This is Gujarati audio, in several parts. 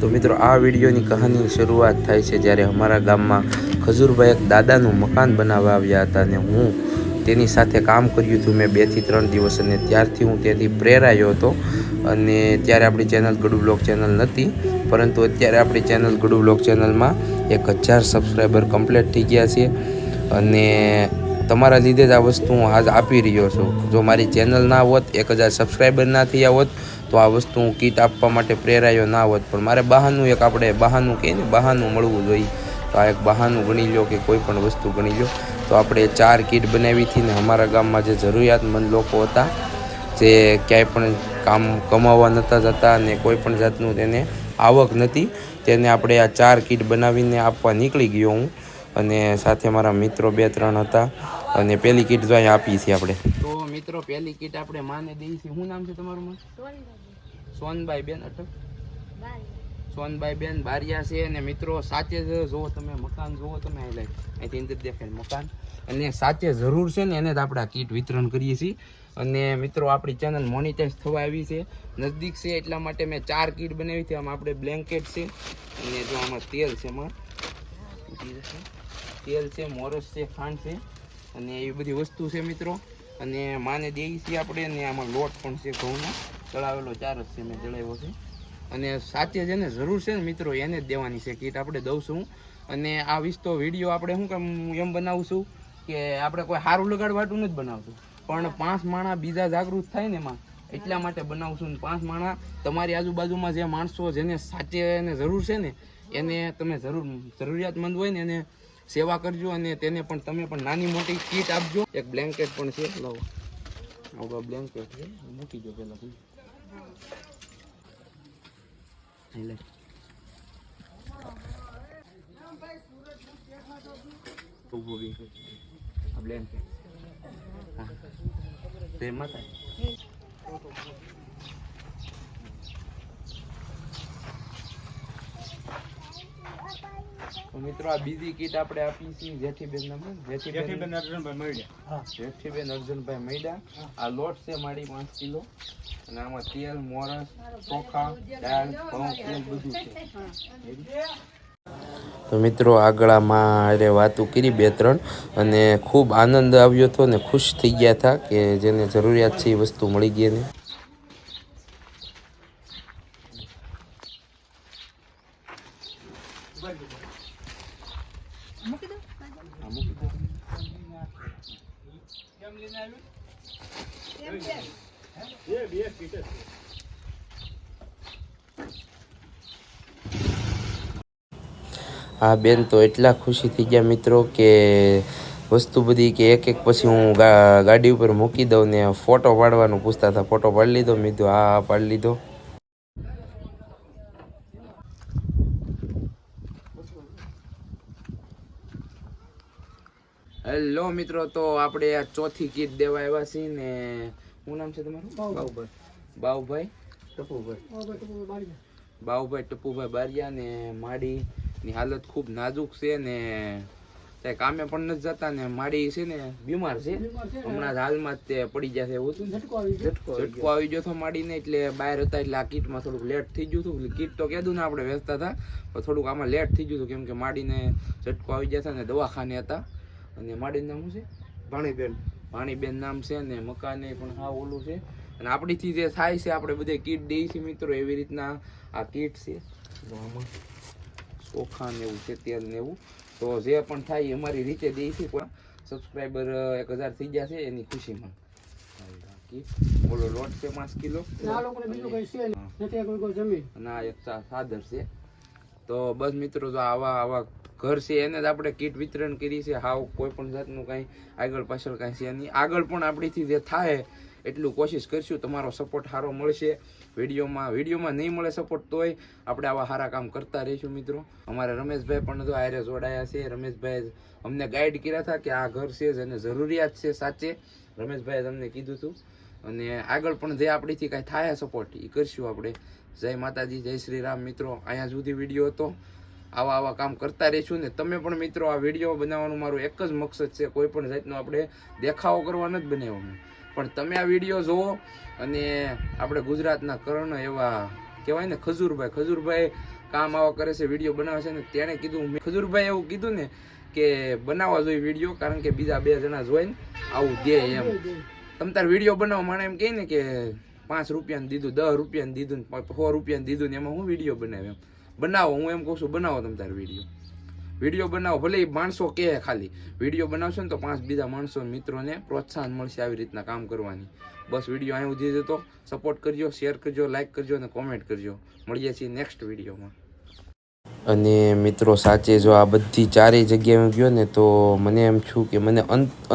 તો મિત્રો, આ વિડીયોની કહાની શરૂઆત થાય છે જ્યારે અમારા ગામમાં ખજૂરભાઈ એક દાદાનું મકાન બનાવવા આવ્યા હતા અને હું તેની સાથે કામ કર્યું હતું. મેં બેથી ત્રણ દિવસ અને ત્યારથી હું તેથી પ્રેરાયો હતો અને ત્યારે આપણી ચેનલ ગડુ બ્લોગ ચેનલ નથી પરંતુ અત્યારે આપણી ચેનલ ગડુ બ્લોગ ચેનલમાં એક હજાર સબસ્ક્રાઈબર કમ્પ્લીટ થઈ ગયા છે અને તમારા લીધે જ આ વસ્તુ હું આજ આપી રહ્યો છું. જો મારી ચેનલ ના હોત, એક હજાર સબસ્ક્રાઈબર ના થયા હોત તો આ વસ્તુ હું કીટ આપવા માટે પ્રેરાયો ના હોત, પણ મારે બહાનું એક આપણે બહાનું કહીએ ને, બહાનું મળવું જોઈએ. તો આ એક બહાનું ગણી લો કે કોઈ પણ વસ્તુ ગણી લો તો આપણે ચાર કીટ બનાવી હતી ને, અમારા ગામમાં જે જરૂરિયાતમંદ લોકો હતા, જે ક્યાંય પણ કામ કમાવા નહોતા જતા અને કોઈ પણ જાતનું તેને આવક નથી તેને આપણે આ ચાર કીટ બનાવીને આપવા નીકળી ગયો હું. અને સાથે મારા મિત્રો બે ત્રણ હતા, અને પહેલી કીટ તો આપી છે આપણે. તો મિત્રો પહેલી કીટ આપણે માને દઈ છે. શું નામ છે તમારું? સોનબાઈ બેન અટક. સોનબાઈ બેન બારિયા છે અને મિત્રો સાચે જ જુઓ તમે મકાન જુઓ તમે અહીંથી અંદર દેખાય મકાન. અને સાચે જરૂર છે ને એને જ આપણે કીટ વિતરણ કરીએ છીએ. અને મિત્રો આપણી ચેનલ મોનિટાઇઝ થવા આવી છે. નજદીક છે એટલા માટે મેં ચાર કીટ બનાવી છે. આમાં આપણે બ્લેન્કેટ છે અને જો આમાં તેલ છે એમાં. તેલ છે મોરસ છે ખાંડ છે. અને એવી બધી વસ્તુ છે મિત્રો. અને માને દેઈ છીએ આપણે અને આમાં લોટ પણ છે ઘઉંનો. ચડાવેલો ચાર જ છે, મેં ચડાવ્યો છે. અને સાચે જેને જરૂર છે ને મિત્રો, એને જ દેવાની છે, કીટ આપણે દઉં છું. અને આ વિસ્તો વીડિયો આપણે શું કામ એમ બનાવું છું કે આપણે કોઈ સારું લગાડવાટું નથી બનાવતું. પણ પાંચ માણા બીજા જાગૃત થાય ને એમાં, એટલા માટે બનાવશું ને પાંચ માણા. તમારી આજુબાજુમાં જે માણસો જેને સાચે એને જરૂર છે ને, એને તમે જરૂર, જરૂરિયાતમંદ હોય ને, એને સેવા કરજો અને તેને પણ તમે પણ નાની મોટી કીટ આપજો. એક બ્લેન્કેટ પણ છે, લાવો. આવું બ્લેન્કેટ છે મૂકી દો પેલા બ્લેન્કેટ હા તેમાં માતા તો મિત્રો આ બીજી કીટ આપણે આપી છે જેઠીબેન નામ જેઠીબેન જેઠીબેન અર્જુનભાઈ મૈડા આ લોટ છે મારી પાંચ કિલો. અને આમાં તેલ મોરસ ચોખા દાળ ઘઉં તેલ બધું છે. તો મિત્રો આગળ આમાં અરે વાતો કરી બે ત્રણ. અને ખૂબ આનંદ આવ્યો હતો ને ખુશ થઈ ગયા હતા કે જેને જરૂરિયાત છે એ વસ્તુ મળી ગઈ ને. હા, મૂકી દો. હા બેન તો એટલા ખુશી થઈ ગયા મિત્રો કે વસ્તુ બધી કે એક એક પછી હું ગાડી ઉપર મૂકી દઉં ને ફોટો પાડવાનું પૂછતા હતા. ફોટો પાડી લીધો મેં કીધું હા પાડી લીધો. હેલો મિત્રો તો આપણે આ ચોથી કીટ દેવા આવ્યા છીએ ને શું નામ છે તમારું? બાઉભાઈ બાઉભાઈ ટપુભાઈ. બાઉભાઈ ટપુભાઈ બારિયા ને માડી ની હાલત ખૂબ નાજુક છે ને ત્યાં કામે પણ નથી જતા ને માડી છે ને બીમાર છે. હમણાં હાલમાં જ તે પડી જાય છે એવું હતું ઝટકો આવી ગયો. હતો માડીને એટલે બહાર હતા એટલે આ કીટમાં થોડુંક લેટ થઈ ગયું હતું. કીટ તો કીધું ને આપણે વેચતા હતા પણ થોડુંક આમાં લેટ થઈ ગયું હતું કેમ કે માડીને ઝટકો આવી ગયા હતા ને દવાખાને હતા. અને માડીનું નામ શું છે? ભાણીબેન. ભાણીબેન નામ છે ને મકાને પણ હા ઓલું છે. અને આપણીથી જે થાય છે આપણે બધે કીટ દઈએ છીએ મિત્રો એવી રીતના આ કીટ છે. આમાં ચોખા ને એવું છે તેલ ને એવું. તો જે પણ થાય એ અમારી રીતે દઈએ છીએ પણ સબસ્ક્રાઈબર એક હજાર થઈ ગયા છે એની ખુશીમાં. ઓલો લોટ છે પાંચ કિલો? આ એક સાદર છે. તો બસ મિત્રો જો આવા આવા ઘર છે, એને જ આપણે કીટ વિતરણ કરી છે. હાવ કોઈ પણ જાતનું કાંઈ આગળ પાછળ કાંઈ છે નહીં. આગળ પણ આપણીથી જે થાય એટલું કોશિશ કરીશું. તમારો સપોર્ટ સારો મળશે. વિડીયોમાં વિડીયોમાં નહીં મળે સપોર્ટ તોય આપણે આવા સારા કામ કરતા રહીશું મિત્રો. અમારે રમેશભાઈ પણ જો આયરે જોડાયા છે. રમેશભાઈ અમને ગાઈડ કર્યા હતા કે આ ઘર છે જેને જરૂરિયાત છે સાચે. રમેશભાઈએ તમને કીધું હતું અને આગળ પણ જે આપણીથી કાંઈ થાય સપોર્ટ એ કરશું આપણે. જય માતાજી, જય શ્રી રામ મિત્રો. અહીંયા સુધી વીડિયો હતો. આવા આવા કામ કરતા રહીશું ને તમે પણ મિત્રો આ વીડિયો બનાવવાનું મારું એક જ મકસદ છે કોઈ પણ જાતનો આપણે દેખાવો કરવા નથી બનાવવાનો. પણ તમે આ વીડિયો જુઓ અને આપણે ગુજરાતના કર્ણ એવા કહેવાય ને ખજૂરભાઈ ખજૂરભાઈ કામ આવા કરે છે વીડિયો બનાવે છે ને તેણે કીધું ખજૂરભાઈ એવું કીધું ને કે બનાવવા જોઈએ વીડિયો કારણ કે બીજા બે જણા જોઈને આવું દે એમ. તમ તાર વીડિયો બનાવો મને એમ કહે ને કે પાંચ રૂપિયાને દીધું દસ રૂપિયાને દીધું ને સો રૂપિયાને દીધું ને એમાં હું વીડિયો બનાવ્યો એમ. બનાવો, હું એમ કહું છું, બનાવો તમ તાર વીડિયો વીડિયો બનાવો, ભલે એ માણસો કહે ખાલી. વીડિયો બનાવશો ને તો પાંચ બીજા માણસો મિત્રોને પ્રોત્સાહન મળશે આવી રીતના કામ કરવાની. બસ વીડિયો અહીં ઉધી જતો સપોર્ટ કરજો શેર કરજો લાઈક કરજો અને કોમેન્ટ કરજો. મળીએ છીએ નેક્સ્ટ વિડીયોમાં અને મિત્રો સાચે જો આ બધી ચારેય જગ્યાએ ગયો ને તો મને એમ છું કે મને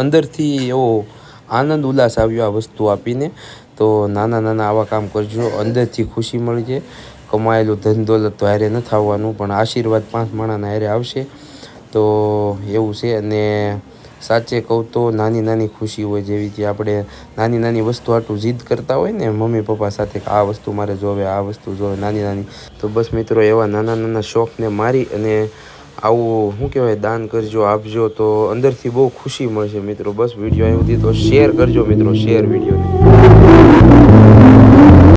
અંદરથી એવો આનંદ, ઉલ્લાસ આવ્યો આ વસ્તુ આપીને. તો નાના નાના આવા કામ કરજો, અંદરથી ખુશી મળી છે કમાયેલું ધન દોલત તો હારે ન થવાનું, પણ આશીર્વાદ પાંચ માણાના હારે આવશે. તો એવું છે અને સાચે કહું તો નાની નાની ખુશી હોય જેવી કે આપણે નાની નાની વસ્તુ આટલું જીદ કરતા હોય ને, મમ્મી પપ્પા સાથે આ વસ્તુ મારે જોવે, આ વસ્તુ જોવે, નાની નાની. તો બસ મિત્રો એવા નાના નાના શોખને મારી અને આવું, શું કહેવાય, દાન કરજો, આપજો, તો અંદરથી બહુ ખુશી મળશે મિત્રો. બસ વીડિયો અહીં સુધી તો શેર કરજો મિત્રો, શેર વિડીયોને.